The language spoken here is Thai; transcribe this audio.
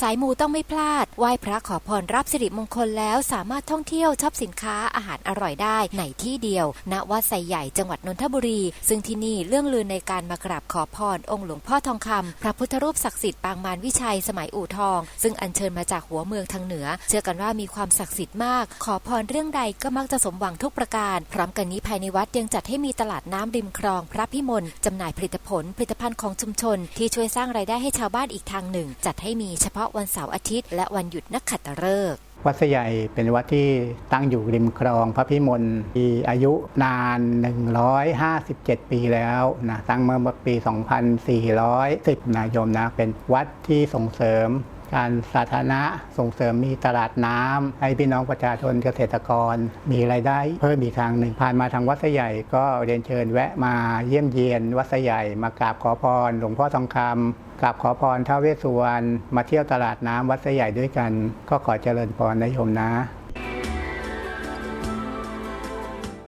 สายมูต้องไม่พลาด ไหว้พระขอพรรับสิริมงคลแล้วสามารถท่องเที่ยวชอบสินค้าอาหารอร่อยได้ในที่เดียว ณ วัดไซใหญ่จังหวัดนนทบุรี ซึ่งที่นี่เรื่องลือในการมากราบขอพรองค์หลวงพ่อทองคำพระพุทธรูปศักดิ์สิทธิ์ปางมารวิชัยสมัยอู่ทอง ซึ่งอัญเชิญมาจากหัวเมืองทางเหนือ เชื่อกันว่ามีความศักดิ์สิทธิ์มาก ขอพรเรื่องใดก็มักจะสมหวังทุกประการ พร้อมกันนี้ภายในวัดยังจัดให้มีตลาดน้ำริมคลอง พระพิมลจำหน่ายผลิตผลผลิตภัณฑ์ของชุมชน ที่ช่วยสร้างรายได้ให้ชาวบ้านอีกทางหนึ่ง จัดให้มีเฉพาะวันเสาร์อาทิตย์ และวันหยุดนักขัตฤกษ์วัดสใหญ่เป็นวัดที่ตั้งอยู่ริมคลองพระพิมลมีอายุนาน 157 ปีแล้วนะตั้งเมื่อปี 2410นะโยมนะเป็นวัดที่ส่งเสริมการสาธารณะส่งเสริมมีตลาดน้ำให้พี่น้องประชาชนเกษตรกร มีรายได้ เพิ่มอีกทางหนึ่งผ่านมาทางวัดสะใหญ่ก็เรียนเชิญแวะมาเยี่ยมเยียนวัดสะใหญ่มากราบขอพร หลวงพ่อทองคำ กราบขอพรท้าวเวสสุวรรณมาเที่ยวตลาดน้ำวัดสใหญ่ด้วยกัน ก็ขอเจริญพรนะโยมนะ